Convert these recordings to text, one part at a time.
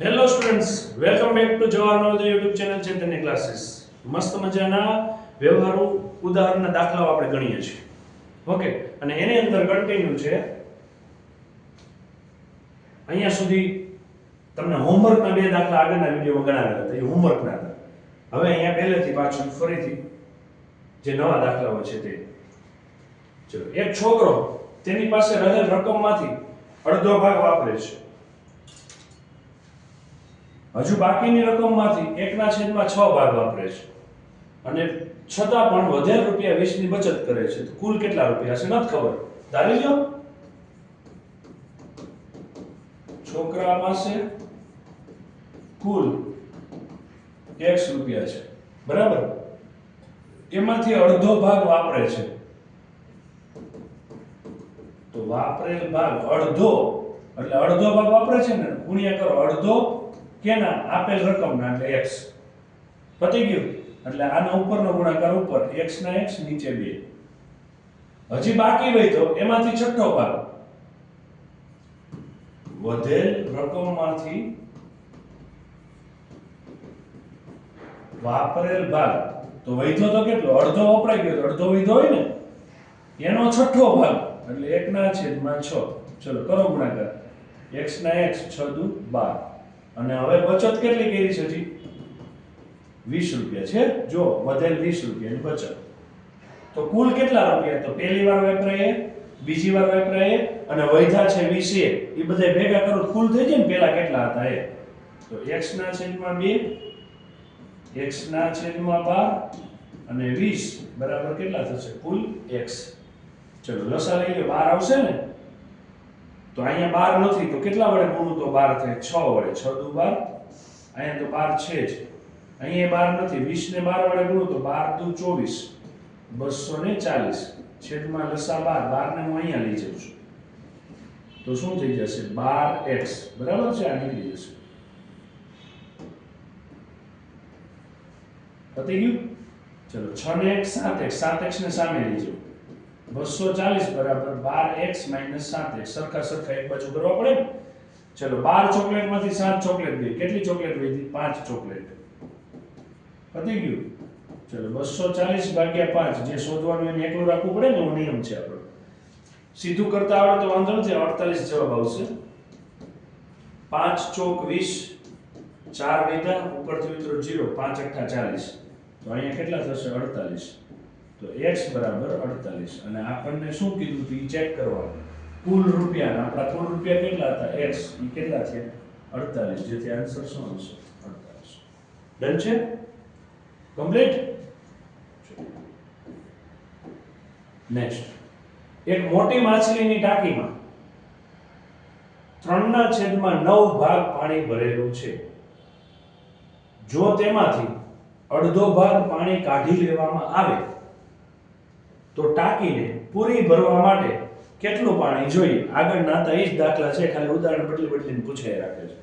Hello students welcome back to Jawahar Navodaya YouTube channel Chaitanya classes મસ્ત મજાના વ્યવહારુ ઉદાહરણના દાખલાઓ આપણે ગણીએ છીએ. ઓકે અને એની અંદર કન્ટિન્યુ છે. અહીંયા સુધી તમને હોમવર્કના બે દાખલા આગળના વિડીયોમાં ગણાવ્યા હતા, એ હોમવર્કના હતા. હવે અહીંયા પહેલેથી પાછું ફરીથી જે નવા દાખલાઓ છે તે. ચલો, એક છોકરો તેની પાસે રહેલ રકમમાંથી અડધો ભાગ વાપરે છે. હજુ બાકીની રકમમાંથી એકના છેદમાં છ ભાગ વાપરે છે. અને છતાં પણ વધેલ રૂપિયા વીસની બચત કરે છે. તો કુલ કેટલા રૂપિયા છે નથી ખબર. ધારી લો છોકરા પાસે કુલ એક્સ રૂપિયા છે. બરાબર? એમાંથી અડધો ભાગ વાપરે છે. તો વાપરેલ ભાગ અડધો, એટલે અડધો ભાગ વાપરે છે ને? ગુણ્યા કરો અડધો કેના? આપેલ રકમના, એટલે x. પતી ગયું? એટલે આના ઉપરનો ગુણાકાર ઉપર, x ના x, નીચે 2 હજી બાકી હોય તો એમાંથી છઠ્ઠો ભાગ. વધેલ રકમમાંથી વાપરેલ ભાગ. તો વૈધો તો કેટલો? અડધો વપરાઈ ગયો અડધો વૈધો હોય ને? એનો છઠ્ઠો ભાગ. એટલે 1 ના છેદમાં છ. ચલો, કરો ગુણાકાર. x ના x 6 દુ બાર. અને હવે બચત કેટલી કરી છે હજી? વીસ રૂપિયા છે? જો, વધેલ વીસ રૂપિયાની બચત. તો કુલ કેટલા રૂપિયા? તો પહેલી વાર વેપરાય બીજી વાર વેપરાય અને વૈધા છે વીસ એ બધા ભેગા કરો, કુલ થઈ જાય ને પેલા કેટલા હતા એ તો x ના છેદમાં બે, x ના છેદમાં બાર, અને વીસ બરાબર કેટલા થશે? કુલ x ચલો, લસા લઈ લો. બાર આવશે ને? તો અહીંયા બાર નથી, તો કેટલા વડે ગુણું તો બાર થાય? છ વડે. છ દુ બાર? અહીંયા તો બાર છે જ. અહીંયા બાર નથી. વીસ ને બાર વડે ગુણું તો બાર દુ ચોવીસ. બસો ને ચાલીસ. છેદમાં લસા બાર. બારને હું અહીંયા લઈ જાઉં છું. તો શું થઈ જશે? બાર એક્સ. બરાબર છે? આ નીકળી જશે. પતી ગયું? ચલો, છ ને એક, સાત એક્સ. સાત એક્સ ને સામે લઈ જાઉં. બસો ચાલીસ બરાબર બાર એક્સ માઇનસ સાત એક્સ. સરખા સરખા એક બાજુ કરવા પડે ને? ચલો, બાર ચોકલેટમાંથી સાત ચોકલેટ ગઈ કેટલી ચોકલેટ વધી પાંચ ચોકલેટ. પતી ગયું. ચલો બસો ચાલીસ ભાગ્યા પાંચ. જે શોધવાનું એને એકલું રાખવું પડે ને, એવો નિયમ છે આપણો. સીધું કરતા આવડે તો વાંધો નથી, અડતાલીસ જવાબ આવશે. પાંચ ચોક વીસ, ચાર વૈધા, ઉપરથી મિત્રો જીરો પાંચ અઠ્ઠા ચાલીસ. તો અહીંયા કેટલા થશે? અડતાલીસ. તો એક્સ બરાબર અડતાલીસ. અને આપણને શું કીધું હતું? એ ચેક કરવાનું. કુલ રૂપિયા આપણા કુલ રૂપિયા કેટલા હતા? એક્સ એ કેટલા છે? અડતાલીસ. જેથી આન્સર શું આવશે? અડતાલીસ. ડન છે? કમ્પ્લીટ નેક્સ્ટ એક મોટી માછલીની ટાંકીમાં ત્રણના છેદમાં નવ ભાગ પાણી ભરેલું છે. જો તેમાંથી અડધો ભાગ પાણી કાઢી લેવામાં આવે તો ટાંકીને પૂરી ભરવા માટે કેટલું પાણી જોઈએ? આગળ નાતા એ જ દાખલા છે, ખાલી ઉદાહરણ બદલી બદલીને પૂછાઈ રાખે છે.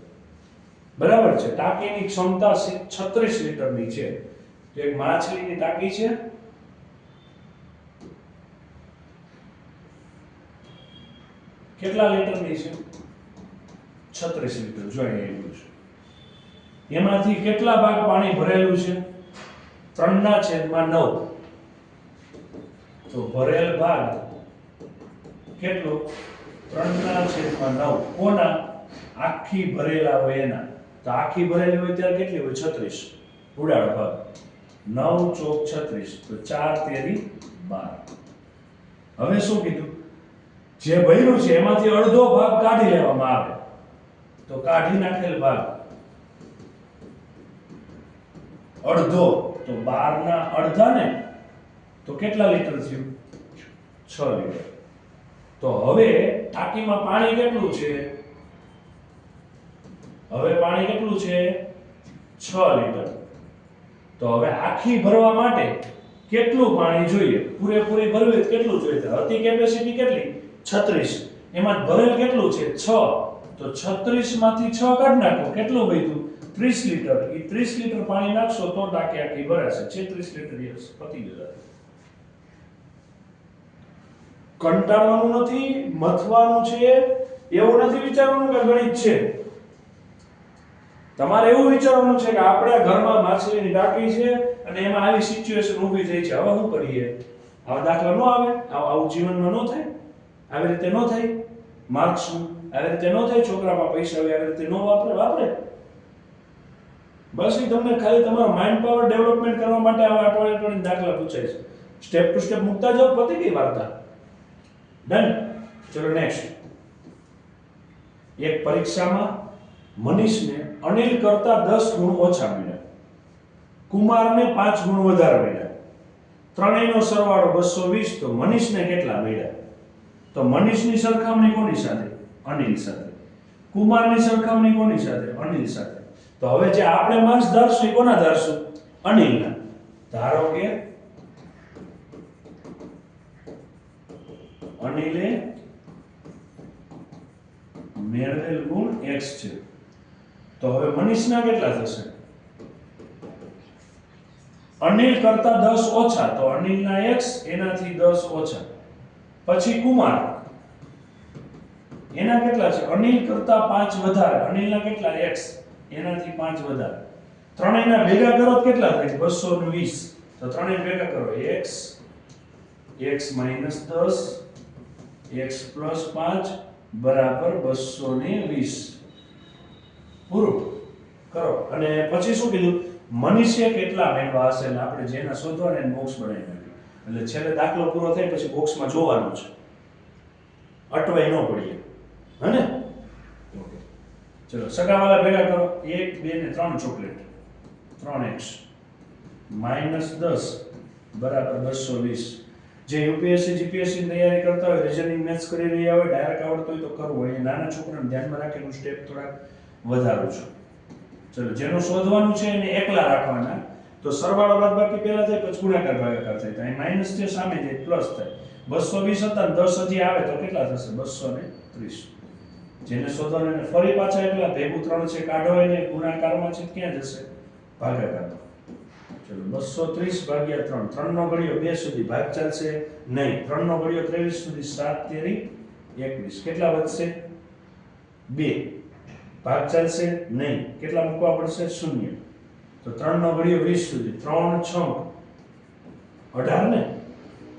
બરાબર છે, ટાંકીની ક્ષમતા છત્રીસ લીટરની છે. તો એક માછલીની ટાંકી છે. કેટલા લીટરની છે? છત્રીસ લીટર જોઈ રહ્યું છે. એમાંથી કેટલા ભાગ પાણી ભરેલું છે? ત્રણના છેદમાં નવ. તો ભરેલ ભાગ કેટલો? ત્રણના છેદમાં નવ. કોના? આખી ભરેલા હોય એના. તો આખી ભરેલી હોય ત્યારે કેટલી હોય? છત્રીસ. ઉડાડ ભાગ. નવ ચોક છત્રીસ. તો ચાર તેરી બાર. હવે શું કીધું? જે ભર્યું છે એમાંથી અડધો ભાગ કાઢી લેવામાં આવે. તો કાઢી નાખેલ ભાગ. અડધો. તો બાર ના અડધા ને તો કેટલા લીટર થયું? છ લીટર. તો હવે ટાંકીમાં પાણી કેટલું છે? હવે પાણી કેટલું છે? છ લીટર. તો હવે આખી ભરવા માટે કેટલું પાણી જોઈએ? પૂરેપૂરી ભરવી કેટલું જોઈએ? હતી કેપેસિટી કેટલી? છત્રીસ. એમાં ભરેલ કેટલું છે? છ. તો છત્રીસમાંથી છ કાઢ નાખો. કેટલું વધ્યું? ત્રીસ લીટર. એ ત્રીસ લીટર પાણી નાખશો તો ટાંકી આખી ભરાશે. છત્રીસ લીટર યસ, પતી જશે. કંટાળવાનું નથી, મથવાનું છે, એવું નથી વિચારવાનું કે ગણિત છે. તમારે એવું વિચારવાનું છે કે આપણા ઘરમાં માછલીની ટાંકી છે અને એમાં આવી સિચ્યુએશન ઊભી થઈ છે. હવે શું કરીએ? આવા દાખલા ન આવે. આવું જીવનમાં ન થાય. આવી રીતે ન થાય. માર્ક્સનું આવી રીતે ન થાય. છોકરામાં પૈસા આવે આવી રીતે ન વાપરે. વાપરે. બસ એ તમને ખાલી તમારા માઇન્ડ પાવર ડેવલપમેન્ટ કરવા માટે આવા અઠવાડિયે અઠવાડિયે દાખલા પૂછાય છે. સ્ટેપ ટુ સ્ટેપ મૂકતા જાઓ, પતી ગઈ વાર્તા. ડન ચલો નેક્સ્ટ એક પરીક્ષામાં મનીષને અનિલ કરતા દસ ગુણ ઓછા મળ્યા. કુમારને પાંચ ગુણ વધારે મળ્યા. ત્રણેયનો સરવાળો બસો વીસ, તો મનીષને કેટલા મળ્યા? તો મનીષની સરખામણી કોની સાથે? અનિલ સાથે. કુમારની સરખામણી કોની સાથે? અનિલ સાથે. તો હવે જે આપણે માર્ક્સ ધારશું એ કોના ધારશું? અનિલના. ધારો કે અનિલે મેળવેલ ગુણ x છે. તો હવે મનીષના કેટલા થશે? અનિલ કરતા 10 ઓછા, તો અનિલના x એનાથી 10 ઓછા. પછી કુમાર. એના કેટલા છે? અનિલ કરતા 5 વધારે. અનિલના કેટલા? x. એનાથી 5 વધારે. ત્રણેયના ભેગા કરો કેટલા થાય? 220 તો ત્રણેય ભેગા કરો. x x minus 10 x plus 5 બરાબર 220 પૂરું. કરો. અને પછી શું કીધું? મનીષે કેટલા મેળવા હશે એટલે આપણે જેના શોધવાને એને બોક્સ બનાવી નાખ્યું. એટલે છેલ્લે દાખલો પૂરો થાય પછી બોક્સમાં જોવાનું છે. અટવાઈ ન પડીએ. હને? ઓકે. ચલો, સગાવાલા ભેગા કરો. એક, બે ને ત્રણ ચોકલેટ. ત્રણ એક્સ માઇનસ દસ બરાબર બસો વીસ. જે યુપીએસસી, જીપીએસસી તૈયારી કરતા હોય રિઝનિંગ મેથ્સ કરી રહ્યા હોય ડાયરેક્ટ આવડતું હોય તો કરવું હોય. નાના છોકરાને ધ્યાનમાં રાખીને સ્ટેપ થોડાક વધારું છું. ચલો, જેનું શોધવાનું છે એને એકલા રાખવાના. તો સરવાળો બાદ બાકી પહેલા થાય, પછી ગુણાકાર ભાગાકાર થાય. તો અહીં માઇનસ છે, સામે જાય પ્લસ થાય. બસો વીસ હતા દસ હજી આવે, તો કેટલા થશે? બસો ને ત્રીસ. જેને શોધવાનું, એને ફરી પાછા એકલા ભેગું ત્રણ છે, કાઢો એને, ગુણાકારમાં છે, ક્યાં જશે? ભાગાકારમાં. ચલો બસો ત્રીસ ભાગ્યા ત્રણ. ત્રણનો ઘડિયો બે સુધી ભાગ ચાલશે? નહીં. ત્રણનો ઘડિયો ત્રેવીસ સુધી સાત તેરી એકવીસ. કેટલા વધશે? બે. ભાગ ચાલશે? નહીં. કેટલા મૂકવા પડશે? શૂન્ય. તો ત્રણનો ઘડિયો વીસ સુધી. ત્રણ છ. અઢાર ને?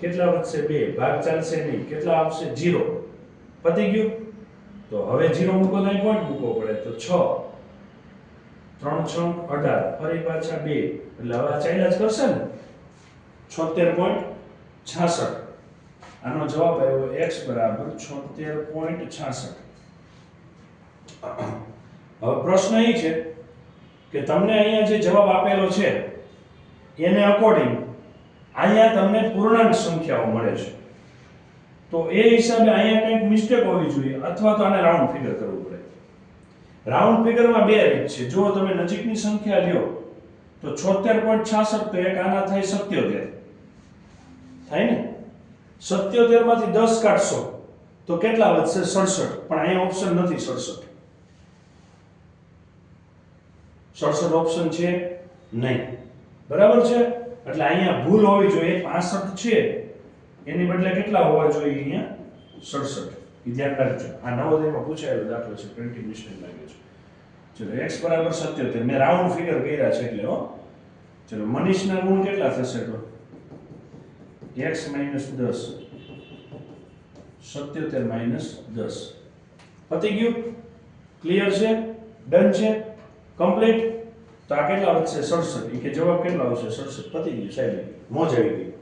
કેટલા વધશે? બે. ભાગ ચાલશે નહીં. કેટલા આવશે? જીરો પતી ગયું? તો હવે જીરો મૂકો તો અહીં પોઈન્ટ મૂકવો પડે? તો છ. ત્રણ, છ, અઢાર. ફરી પાછા બે. એટલે હવે આ ચાલ્યા ને? છોતેર પોઈન્ટ છાસઠ. આનો જવાબ આવ્યો એક્સ બરાબર છોતેર પોઈન્ટ છાસઠ. હવે પ્રશ્ન એ છે કે તમને અહીંયા જે જવાબ આપેલો છે, એને અકોર્ડિંગ અહીંયા તમને પૂર્ણાંક સંખ્યાઓ મળે છે. તો એ હિસાબે અહીંયા કંઈક મિસ્ટેક હોવી જોઈએ અથવા તો આને રાઉન્ડ ફિગર કરવું પડે. રાઉન્ડ ફિગરમાં બે રીત છે. જો તમે નજીકની સંખ્યા લ્યો. તો છોતેર પોઈન્ટ છાસઠ તો એક આના થાય સત્યોતેર. થાય ને? સત્યોતેરમાંથી દસ કાઢશો તો કેટલા વધશે? સડસઠ. પણ અહીંયા ઓપ્શન નથી સડસઠ. સડસઠ ઓપ્શન છે નહીં. બરાબર છે? એટલે અહીંયા ભૂલ હોવી જોઈએ. પાસઠ છે. એની બદલે કેટલા હોવા જોઈએ અહીંયા? સડસઠ. એ છે. આ નવોદયમાં પૂછાયેલો દાખલો છે પ્રિન્ટિંગ મિસ્ટેક લાગે છે. ચલો એક્સ બરાબર સત્યોતેર. મેં રાઉન્ડ ફિગર કર્યા છે એટલે, હો. ચલો, મનીષના ગુણ કેટલા થશે તો? એક્સ માઇનસ દસ. સત્યોતેર માઇનસ દસ. પતી ગયું? ક્લિયર છે? ડન છે? કમ્પ્લીટ તો આ કેટલા વધશે? સડસઠ. એ કે જવાબ કેટલા આવશે? સડસઠ. પતી ગયું, સાહેબ. મોજ આવી ગઈ.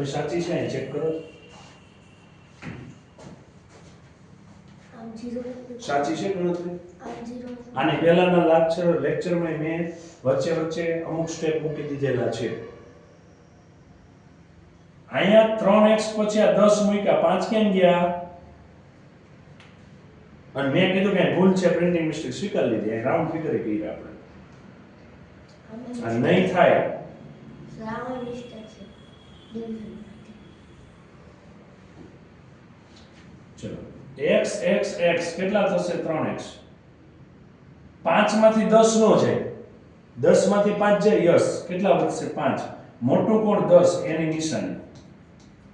ગણતરી સાચી છે અહીં ચેક કરો. સાચી છે ગણતરી? આની પહેલાના લેક્ચર લેક્ચરમાં મેં વચ્ચે વચ્ચે અમુક સ્ટેપ મૂકી દીધેલા છે. અહીંયા ત્રણ એક્સ પછી આ દસ મૂક્યા પાંચ કેમ ગયા? અને મેં કીધું કે ભૂલ છે પ્રિન્ટિંગ મિસ્ટેક સ્વીકારી લીધી રાઉન્ડ ફિગર કરી આપણે. આ નહીં થાય. રાઉન્ડ દિલથી. ચલો. X x x, કેટલા થશે? 3x 5 માંથી 10 નો છે 10 માંથી 5 જાય, યસ. કેટલા વધશે? 5 મોટું કોણ? 10 એની નિશાની.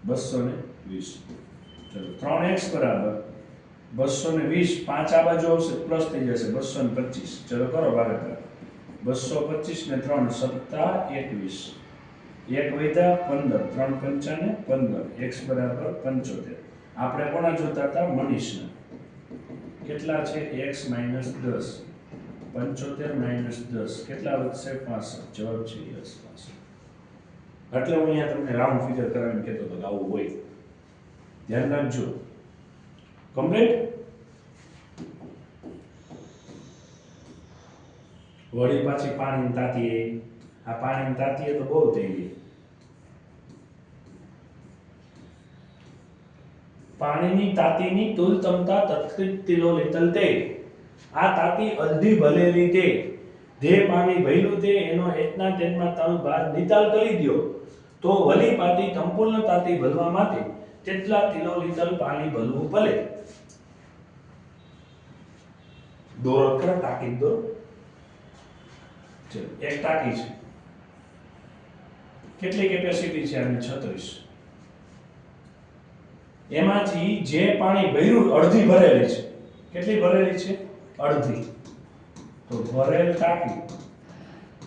220 ચલો, ત્રણ એક્સ બરાબર. બસો ને વીસ. પાંચ આ બાજુ આવશે, પ્લસ થઈ જશે. બસો ને પચીસ. ચલો, કરો ભાગાકાર બસો પચીસ ને ત્રણ, સત્તા એકવીસ. એક વૈધા પંદર, ત્રણ પંચાને પંદર એક્સ બરાબર પંચોતેર. આપણે કોના જોતા હતા? મનીષના. કેટલા છે? એક્સ માઇનસ દસ. પંચોતેર માઇનસ દસ. કેટલા વધશે? પાસઠ. જવાબ છે યસ પાસઠ. એટલે હું અહીંયા તમને રાઉન્ડ ફિગર કરાવીને કહેતો હતો આવું હોય. ધ્યાન રાખજો. કમ્પ્લીટ વળી પાછી પાણી તાતી આવી. આ પાણીની તાતી તો બહુ થઈ ગઈ પાણીની તાતીની તુલ તમતા તત્કૃત તિલો લીતલ તે. આ તાતી અલધી ભલેલી તે. જે પાણી ભયલું તે, એનો એટના તેનમાં તલ બહાર નિતાલ કરી દ્યો. તો વલી પાતી સંપૂર્ણ તાતી ભલવા માટે તેટલા તિલો લીતલ પાણી ભલવું ભલે દોરો ખરા દોરો એક ટાંકી છે. કેટલી કેપેસિટી છે આની છત્રીસ. એમાંથી જે પાણી ભર્યું અડધી ભરેલી છે. કેટલી ભરેલી છે? અડધી. તો ભરેલ ટાંકી.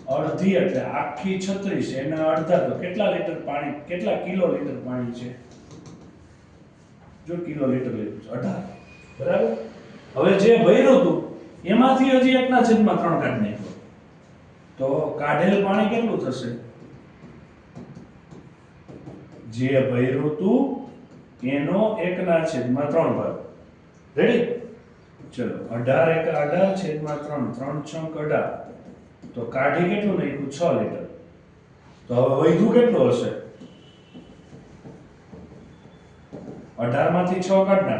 અડધી એટલે આખી છત્રીસ. એના અડધા તો કેટલા લીટર પાણી, કેટલા કિલો લીટર પાણી છે? જો કિલો લીટર લીધું છે, અઢાર. બરાબર? હવે જે ભર્યું હતું, એમાંથી હજી એકના છેદમાં ત્રણ કાઢી નાખ્યો. તો કાઢેલ પાણી કેટલું થશે? જે ભર્યું હતું એનો એકના છેદમાં ત્રણ ભાગ. રેડી ચલો, અઢાર એક અઢાર છેદમાં ત્રણ ત્રણ છંક અઢાર. તો કાઢી કેટલું નાખ્યું? છ લીટર. તો હવે વૈધું કેટલું હશે? અઢારમાંથી છ કાઢ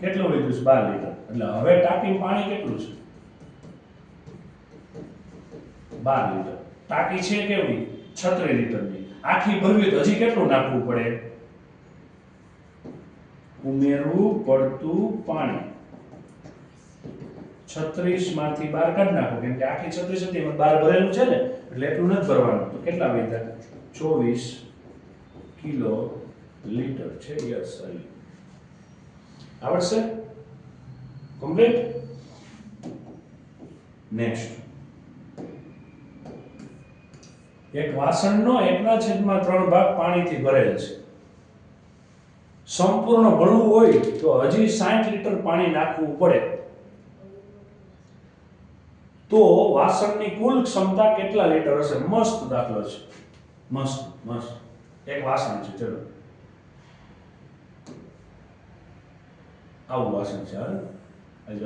કેટલું વૈધું છે? બાર લીટર. એટલે હવે ટાંકી પાણી કેટલું છે? બાર લીટર. ટાંકી છે કેવી? છત્રીસ લીટરની. આખી ભરવી તો હજી કેટલું નાખવું પડે? ઉમેરવું પડતું પાણી. છત્રીસમાંથી બાર કાઢી નાખો, કેમ કે આખી છત્રીસ હતી, એમાં બાર ભરેલું છે ને, એટલે એટલું નથી ભરવાનું. તો કેટલા વેધા? ચોવીસ કિલો લીટર છે યસ આવડશે? કમ્પ્લીટ? નેક્સ્ટ એક વાસણનો એકના છેદમાં ત્રણ ભાગ પાણીથી ભરેલ છે. સંપૂર્ણ ભરવું હોય તો હજી સાઠ લીટર પાણી નાખવું પડે. તો વાસણની કુલ ક્ષમતા કેટલા લીટર હશે? મસ્ત દાખલો છે. મસ્ત મસ્ત. એક વાસણ છે, ચલો. આવું વાસણ છે, હા? આજે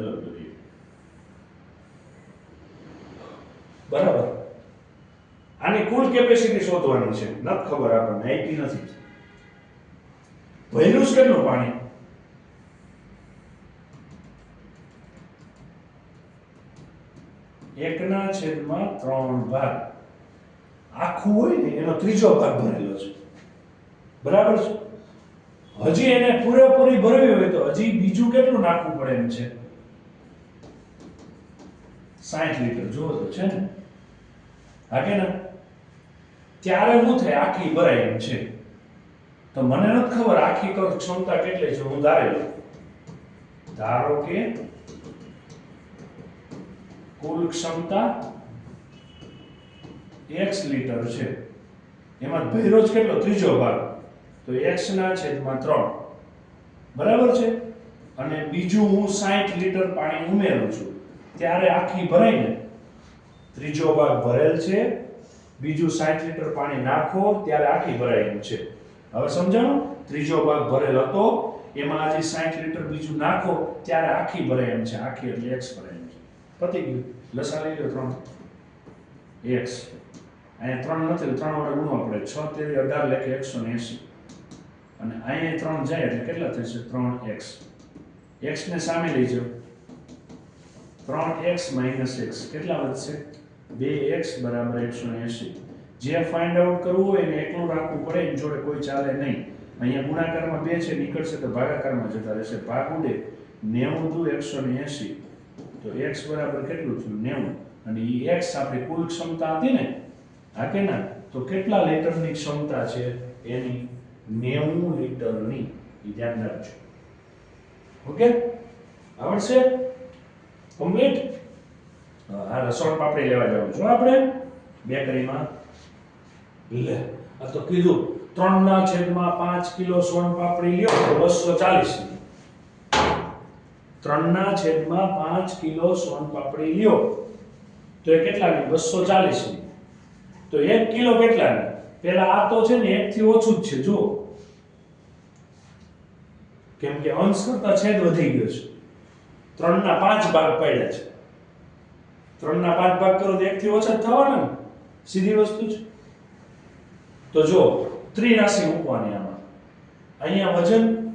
બરાબર. આની કુલ કેપેસિટી શોધવાની છે. નથી ખબર આપણને આઈટી નથી. ભર્યું જ કેટલું પાણી? એકના છેદમાં ત્રણ ભાગ. આખું હોય ને, એનો ત્રીજો ભાગ ભરેલો છે. બરાબર છે? હજી એને પૂરેપૂરી ભરવી હોય તો હજી બીજું કેટલું નાખવું પડે એમ છે? સાઠ લીટર. જુઓ તો છે ને. હા કે ના ત્યારે શું થાય આખી ભરાય એમ છે. તો મને નથી ખબર આખી કર ક્ષમતા કેટલી છે, હું ધારે ધારો કે કુલ ક્ષમતા એક્સ લીટર છે. એમાં ભૈરો જ કેટલો? ત્રીજો ભાગ. તો એક્સના છેદમાં ત્રણ. બરાબર છે? અને બીજું હું 60 લીટર પાણી ઉમેરું છું. ત્યારે આખી ભરાઈને ત્રીજો ભાગ ભરેલ છે. બીજું સાઠ લીટર પાણી નાખો, ત્યારે આખી ભરાયેલું છે. હવે સમજાણું? ત્રીજો ભાગ ભરેલ હતો. એમાં આજે સાઠ લીટર બીજું નાખો, ત્યારે આખી ભરાય એમ છે. આખી એટલે એક્સ ભરાય છે. પતી ગયું. લસા લઈ લો ત્રણ. એક્સ અહીંયા ત્રણ નથી ત્રણ વડે ગુણવા પડે. છ, તેરી અઢાર લેખે એકસો ને એંસી. અને અહીંયા ત્રણ જાય એટલે કેટલા થશે? ત્રણ એક્સ એક્સ ને સામે લઈ જાઓ. ત્રણ એક્સ માઇનસ એક્સ કેટલા વધશે? બે એક્સ બરાબર એકસો એંસી જે ફાઇન્ડ આઉટ કરવું હોય એને એકલું રાખવું પડે, એની જોડે કોઈ ચાલે નહીં. અહીંયા ગુણાકારમાં બે છે, નીકળશે તો ભાગાકારમાં જતા રહેશે. ભાગ ઉડે નેવું દુ એકસો ને એંસી તો એક્સ બરાબર કેટલું થયું? નેવું. અને એ એક્સ આપણી કુલ ક્ષમતા હતી ને, હા કે ના? તો કેટલા લીટરની ક્ષમતા છે? એની નેવું લીટરની. એ ધ્યાન રાખજો. ઓકે? આવડશે? કમ્પ્લીટ? હા રસોણ પાપડી લેવા જાઉં છું. આપણે? બેકરીમાં. લે, આ તો કીધું. ત્રણના છેદમાં પાંચ કિલો સોન પાપડી લ્યો, તો બસો ચાલીસ. ત્રણના છેદમાં પાંચ કિલો સોન પાપડી લ્યો, તો એ કેટલાની? બસો ચાલીસની તો એક કિલો કેટલાની? પેલા આ તો છે ને એક થી ઓછું જ છે જો કેમ કે અંશ કરતા છેદ વધી ગયો છે. ત્રણના પાંચ ભાગ પડ્યા છે. ત્રણના પાંચ ભાગ કરો તો એકથી ઓછા થવાના ને. સીધી વસ્તુ છે તો જો, ત્રિરાશી મૂકવાની આમાં. અહીંયા વજન,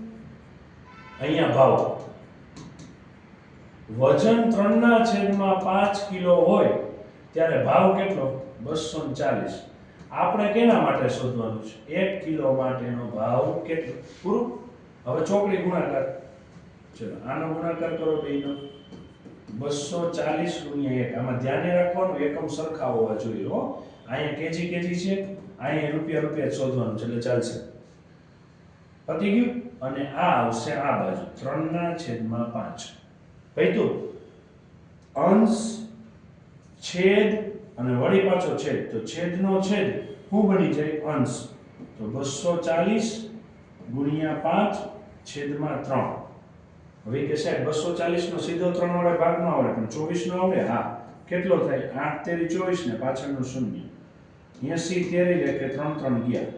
અહીંયા ભાવ. વજન ત્રણના છેદમાં પાંચ કિલો હોય, ત્યારે ભાવ કેટલો? બસો ચાલીસ. આપણે કેના માટે શોધવાનું છે? એક કિલો માટેનો ભાવ કેટલો? પૂરું? હવે ચોકડી ગુણાકાર. ચલો, આનો ગુણાકાર કરો બેનો બસો ચાલીસ ગુણ્યા એક. આમાં ધ્યાને રાખવાનું, એકમ સરખા હોવા જોઈએ, હો. અહીંયા કેજી કેજી છે, અહીંયા રૂપિયા રૂપિયા શોધવાનું છે, એટલે ચાલશે. પતી ગયું? અને આ આવશે આ બાજુ, ત્રણના છેદમાં પાંચ. ભાઈ તું અંશ, છેદ અને વળી પાછો છેદ. તો છેદનો છેદ શું બની જાય અંશ. તો બસો ચાલીસ ગુણ્યા પાંચ છેદમાં ત્રણ. હવે કે સાહેબ બસો ચાલીસ નો સીધો ત્રણ વડે ભાગ ન આવડે, પણ ચોવીસ નો આવડે? હા. કેટલો થાય? આઠ તેરી ચોવીસ ને પાછળનું શૂન્ય. એસી તેરી કે ત્રણ ત્રણ ગયા.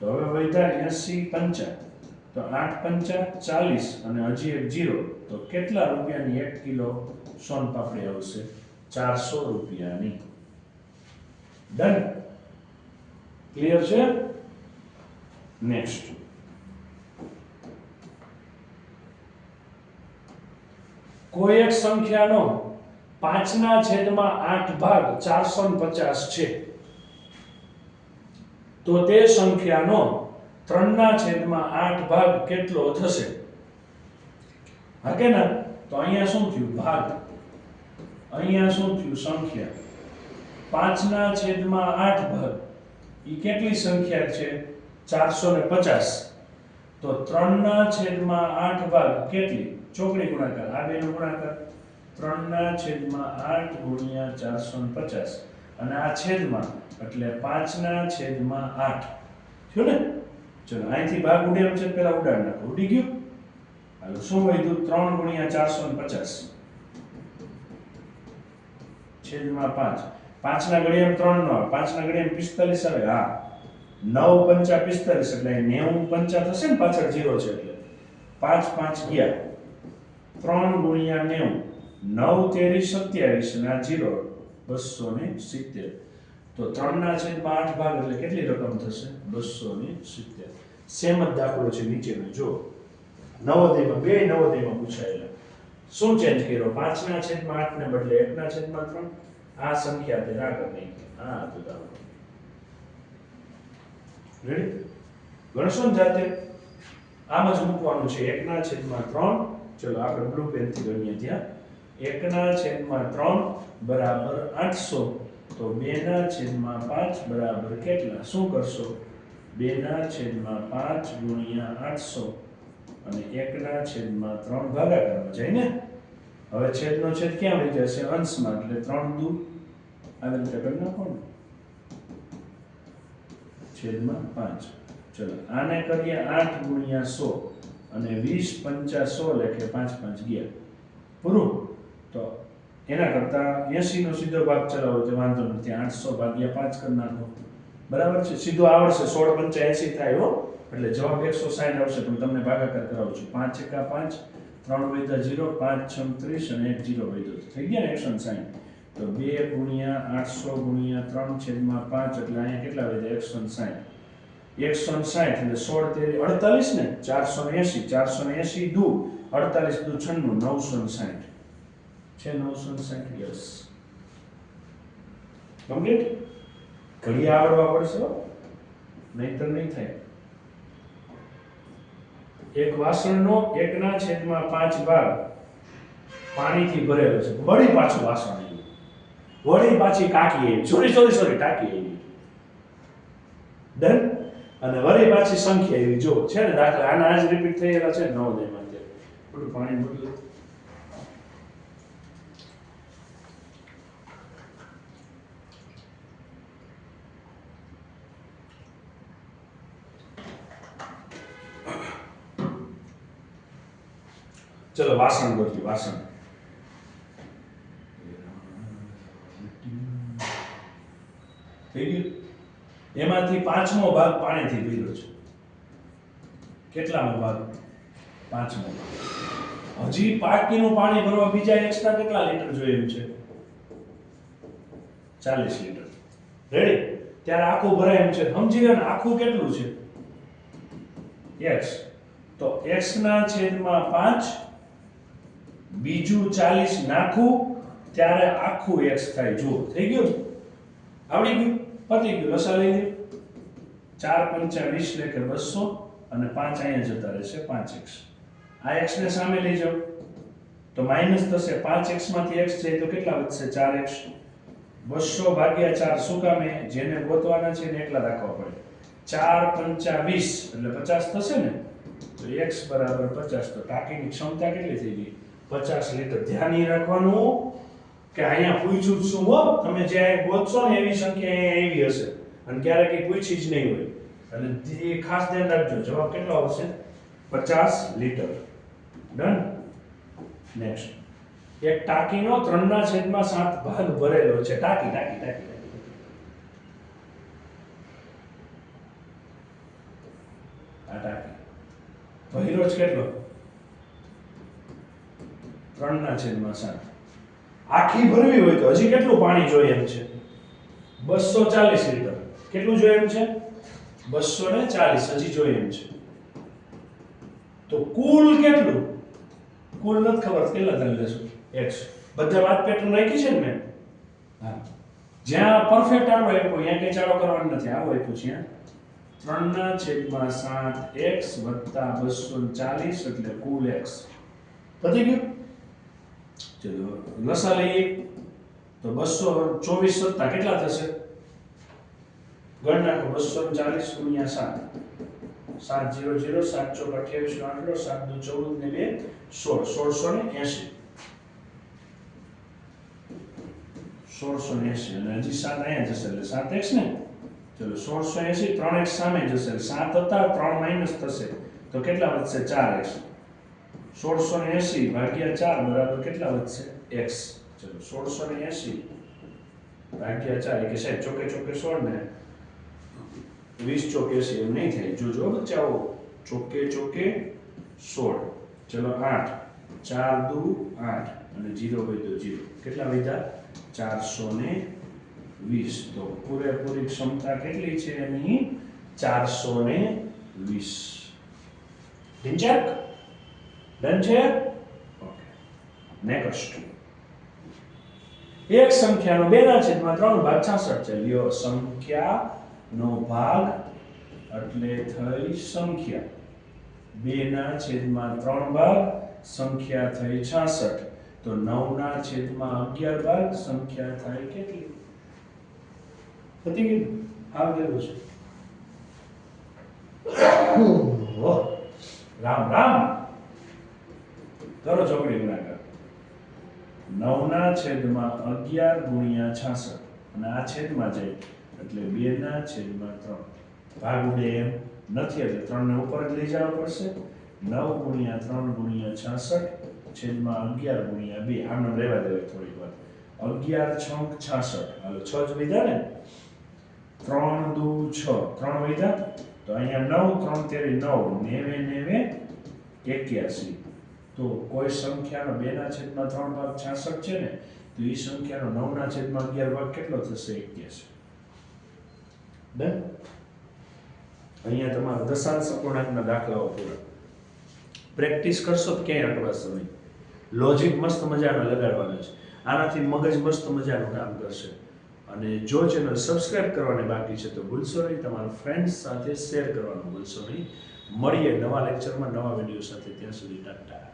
તો હવે વધ્યા એસી પંચા. તો આઠ પંચા ચાલીસ અને હજી એક જીરો. તો કેટલા રૂપિયાની એક કિલો સોન પાપડી આવશે? ચારસો રૂપિયાની. ડન ક્લિયર છે? નેક્સ્ટ કોઈ એક સંખ્યાનો પાંચના છેદમાં આઠ ભાગ ચારસો પચાસ છે. તો તે સંખ્યાનો ત્રણના છેદમાં આઠ ભાગ કેટલો થશે? હા કે ના? તો અહીંયા શું થયું? ભાગ. અહીંયા શું થયું? સંખ્યા. પાંચના છેદમાં આઠ ભાગ. એ કેટલી સંખ્યા છે? ચારસો ને પચાસ. તો ત્રણના છેદમાં આઠ ભાગ કેટલી? ચોકડી ગુણાકાર. આ બેનો ગુણાકાર ત્રણના છેદમાં આઠ ગુણ્યા ચારસો પચાસ. અને આ છેદમાં, એટલે પાંચના છેદમાં આઠ. થયું ને? ચલો, અહીંથી ભાગ ઉડે એમ છે પેલા ઉડાડ નાખો. ઉડી ગયું? હાલો, શું વધ્યું ત્રણ ગુણ્યા ચારસો પચાસ. છેદમાં પાંચ. પાંચના ઘડિયામાં ત્રણ નો આવે. પાંચના ઘડિયામ પિસ્તાલીસ આવે? હા. નવ પંચા પિસ્તાલીસ, એટલે નેવું પંચા થશે ને પાછળ જીરો છે એટલે. પાંચ પાંચ ગયા. ત્રણ ગુણ્યા નેવું. નવ તેરી સત્યાવીસ અને આ જીરો બસો ને સિત્તેર. તો ત્રણના છે આઠ ભાગ એટલે કેટલી રકમ થશે? બસો ને સિત્તેર. સેમ જ દાખલો છે નીચેનો, જો. નવોદયમાં બે નવોદયમાં પૂછાયેલા. શું ચેન્જ કર્યો? પાંચના છેદમાં આઠ ને બદલે એકના છેદમાં ત્રણ? આ સંખ્યા તે આગળ નહીં હા, તો દાખલો રેડી ગણશો ને જાતે? આમ જ મૂકવાનું છે એકના છેદમાં ત્રણ ચલો આપણે બ્લુ પેનથી ગણીએ ત્યાં. એકના છેદમાં ત્રણ બરાબર આઠસો. તો બેના છેદમાં પાંચ બરાબર કેટલા? શું કરશો? બેના છેદમાં પાંચ ગુણ્યા આઠસો. અને એકના છેદમાં ત્રણ ભાગાકારમાં જાય ને? હવે છેદનો છેદ ક્યાં વહી જશે? અંશમાં, એટલે ત્રણ દુ. આવી રીતે કરી નાખો ને છેદમાં પાંચ. ચલો, આને કરીએ આઠ ગુણ્યા સો. અને વીસ પંચા સો લેખે પાંચ પાંચ ગયા. પૂરું? તો એના કરતાં એસીનો સીધો ભાગ ચલાવો તો વાંધો નથી આઠસો ભાગ્યા પાંચ કરી બરાબર છે? સીધો આવડશે, સોળ પંચા એસી થાય હો. એટલે જવાબ એકસો સાઠ આવશે પણ તમને ભાગાકાર કરાવું છું. પાંચ એકા પાંચ, ત્રણ વૈધા જીરો, પાંચ છમ ત્રીસ અને એક જીરો વૈધો. થઈ ગયા ને એકસો સાઠ? તો બે ગુણ્યા આઠસો ગુણ્યા ત્રણ છેદમાં પાંચ, એટલે અહીંયા કેટલા વૈધા? એકસો સાઠ. એકસો સાઠ એટલે સોળ તેરી અડતાલીસ ને ચારસો ને એસી ચારસો ને એસી દુ, અડતાલીસ દુ છન્નું, નવસો ને સાઠ. છે નવસો ને સાઠ યસ. કમ્પ્લીટ? ઘડી આવડવા પડશે નહીંતર નહીં થાય. એક વાસણનો એકના છેદમાં પાંચ ભાગ પાણીથી ભરેલો છે. વળી પાછું વાસણ આવ્યું. વળી પાછી કાકી આવી સોરી સોરી સોરી ટાંકી આવી ડન અને વળી પાછી સંખ્યા એવી જો છે ને, દાખલા આના આજ રિપીટ થયેલા છે નવોદયમાં અત્યારે. થોડું પાણી બદલું ચલો, વાસણ ગોતીએ વાસણ થઈ ગયું એમાંથી પાંચમો ભાગ પાણીથી પીલો છે. કેટલામો ભાગ? પાંચમો ભાગ. હજી પાકીનું પાણી ભરવા બીજા એક્સ્ટ્રા કેટલા લીટર જોયું છે? ચાલીસ લીટર. રેડી ત્યારે આખું ભરાય એમ છે. સમજી ગયો ને, આખું કેટલું છે? એક્સ તો એક્સ ના છેદમાં પાંચ, બીજું ચાલીસ નાખું, ત્યારે આખું એક્સ થાય. જુઓ, થઈ ગયું? આવડી ગયું? પતી ગયું. લસા લઈ ચાર પંચા વીસ લેખે બસો અને પાંચ અહીંયા જતા રહેશે પાંચ એક્સ. આ એક્સ ને સામે લઈ જાઓ. તો માઇનસ થશે પાંચ એક્સમાંથી એક્સ જાય તો કેટલા વધશે? ચાર એક્સ. બસો ભાગ્યા ચાર શું કામે જેને ગોતવાના છે એને એકલા રાખવા પડે. ચાર પંચા વીસ, એટલે પચાસ થશે ને? તો એક્સ બરાબર પચાસ. તો ટાંકીની ક્ષમતા કેટલી થઈ ગઈ? પચાસ લીટર. ધ્યાન રાખવાનું. કે અહીંયા પૂછ્યું છું હો, તમે જે અહીંયા ગોતશો ને એવી સંખ્યા એવી હશે. અને ક્યારેક એ પૂછી જ નહીં હોય. એટલે એ ખાસ ધ્યાન રાખજો, જવાબ કેટલો આવશે? પચાસ લીટર. ડન નેક્સ્ટ એક ટાંકીનો ત્રણના છેદમાં સાત ભાગ ભરેલો છે. ટાંકી ટાંકી ટાંકી. આ ટાંકી. ભર્યો જ કેટલો? ત્રણના છેદમાં સાત. આખી ભરવી હોય તો હજી કેટલું પાણી જોઈએ એમ છે? બસો ચાલીસ લીટર. કેટલું જોઈએ એમ છે? બસો ને ચાલીસ હજી જોઈએ એમ છે. તો કુલ કેટલું? કુલ નથી ખબર, કેટલા તમે લેશું? એક્સ બધા વાત પેટર્ન રાખી છે ને મેં? હા. જ્યાં પરફેક્ટ આવો આપ્યો અહીંયા કઈ ચાલો કરવાનું નથી. આવો આપ્યું છે. ત્રણના છેદમાં સાત એક્સ વત્તા બસો ચાલીસ એટલે કુલ એક્સ. પતી ગયું? ચલો લસા લઈએ તો બસો ચોવીસ સત્તા કેટલા થશે? ગણ નાખો બસો ચાલીસ ગુણ્યા સાત. સાત જીરો જીરો, સાત ચોક અઠ્યાવીસ નો સાત દુ ચૌદ ને બે, સોળ. સોળસો ને એસી સોળસો ને અને હજી સાત અહીંયા જશે, એટલે સાત એક્સ ને? ચલો, સોળસો એસી ત્રણ એક્સ સામે જશે સાત હતા, ત્રણ માઇનસ થશે. તો કેટલા વધશે? ચાર એક્સ. સોળસો ને એસી ભાગ્યા ચાર બરાબર કેટલા વધશે? એક્સ. ચલો, સોળસો ને એસી ભાગ્યા ચાર કે સાહેબ, ચોકે ચોકે સોળ ને વીસ ચોકે એસી એમ નહીં થાય. જોજો બચાવો ચોકે ચોકે સોળ. ચલો, આઠ. ચાર દુ આઠ અને જીરો તો જીરો. કેટલા વધ્યા? ચારસો ને વીસ. તો પૂરેપૂરી ક્ષમતા કેટલી છે એની? ચારસો ને વીસ. ડિંચક ડન છે નેક્સ્ટ એક સંખ્યાનો બેના છેદમાં ત્રણ ભાગ છાસઠ છે લ્યો સંખ્યાનો ભાગ એટલે થઈ સંખ્યા બેના છેદમાં ત્રણ ભાગ સંખ્યા થઈ છાસઠ તો નવના છેદમાં અગિયાર ભાગ સંખ્યા થાય કેટલી પતી ગયું આવડેલું છે રામ રામ કરો ચોકડી ગુણાકાર નવના છેદમાં અગિયાર ગુણ્યા છાસઠ. અને આ છેદમાં જાય એટલે બે ના છેદમાં ત્રણ. ભાગ ઉડે એમ નથી, એટલે ત્રણ ને ઉપર જ લઈ જવા પડશે. નવ ગુણ્યા ત્રણ ગુણ્યા છાસઠ છેદમાં અગિયાર ગુણ્યા બે. આમને રહેવા દેવાય થોડીક વાર. અગિયાર છંક છાસઠ. હવે છ જ વીધા ને? ત્રણ દુ છ. ત્રણ વીધા તો અહીંયા નવ, ત્રણ તેરી નવ. નેવે નેવે, એક્યાસી. તો કોઈ સંખ્યાનો બેના છેદમાં ત્રણ ભાગ છાસઠ છે ને, તો એ સંખ્યાનો નવના છેદમાં અગિયાર ભાગ કેટલો થશે? એક્યાસી. ડન અહીંયા તમારા દશાંશ અપૂર્ણાંકના દાખલાઓ પૂરા. પ્રેક્ટિસ કરશો તો ક્યાંય અટવાશો નહીં. લોજિક મસ્ત મજાનો લગાડવાનો છે. આનાથી મગજ મસ્ત મજાનું કામ કરશે. અને જો ચેનલ સબસ્ક્રાઇબ કરવાની બાકી છે તો ભૂલશો નહીં. તમારા ફ્રેન્ડ્સ સાથે શેર કરવાનું ભૂલશો નહીં. મળીએ નવા લેક્ચરમાં નવા વીડિયો સાથે. ત્યાં સુધી ટાટા.